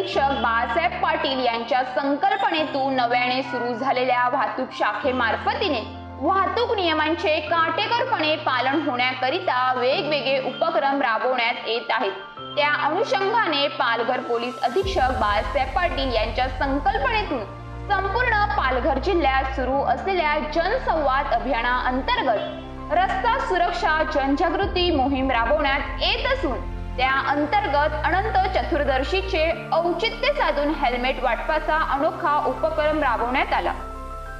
अधीक्षक बाळासाहेब पाटील यांच्या संकल्पनेतून नव्याने सुरू झालेल्या वाहतूक शाखेमार्फतीने वाहतूक नियमांचे काटेकोरपणे पालन होण्याकरिता वेगवेगळे उपक्रम राबवण्यात येत आहेत. त्या अनुषंगाने पालघर पोलीस अधीक्षक बाळासाहेब पाटील यांच्या संकल्पनेतून संपूर्ण पालघर जिल्ह्यात सुरू असलेल्या जनसंवाद अभियाना अंतर्गत रस्ता सुरक्षा जनजागृती मोहीम राबवण्यात येत असून त्या अंतर्गत अनंत चतुर्दर्शीचे औचित्य साधून हेल्मेट वाटपाचा अनोखा उपक्रम राबवण्यात आला.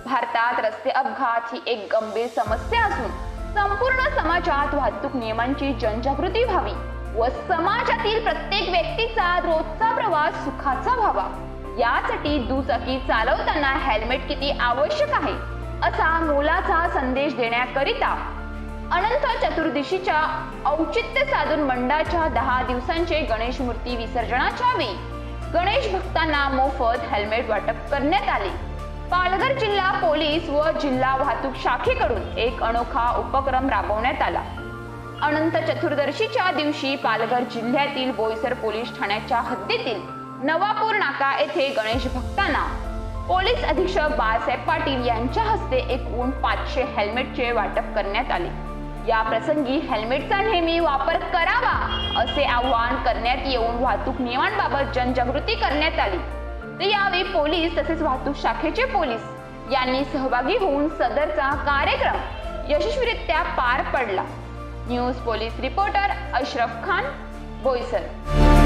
भारतात रस्ते अपघात ही एक गंभीर समस्या असून संपूर्ण समाजात वाहतूक नियमांची जनजागृती व्हावी व समाजातील प्रत्येक व्यक्तीचा रोजचा प्रवास सुखाचा व्हावा. यासाठी दुचाकी चालवताना हेल्मेट किती आवश्यक आहे? असा मोलाचा संदेश देण्याकरिता अनंत चतुर्दशीच्या औचित्य साधून मंडळाच्या दहा दिवसांचे गणेश मूर्ती विसर्जनाच्या वेळी गणेश भक्तांना मोफत हेल्मेट वाटप करण्यात आले. पालघर जिल्हा पोलीस व जिल्हा वाहतूक शाखेकडून एक अनोखा उपक्रम राबवण्यात आला. अनंत चतुर्दशीच्या दिवशी पालघर जिल्ह्यातील बोईसर पोलीस ठाण्याच्या हद्दीतील नवापूर नाका येथे गणेश भक्तांना पोलीस अधीक्षक बाळासाहेब पाटील यांच्या हस्ते एकूण पाचशे हेल्मेटचे वाटप करण्यात आले. या प्रसंगी हेल्मेटचा नेहमी वापर करावा असे आवाहन करण्यात येऊन वाहतूक नियमांबाबत जनजागृती करण्यात आली. तर यावेळी पोलीस तसेच वाहतूक शाखेचे पोलीस यांनी सहभागी होऊन सदरचा कार्यक्रम यशस्वीरित्या पार पडला. News police reporter Ashraf Khan Boisar.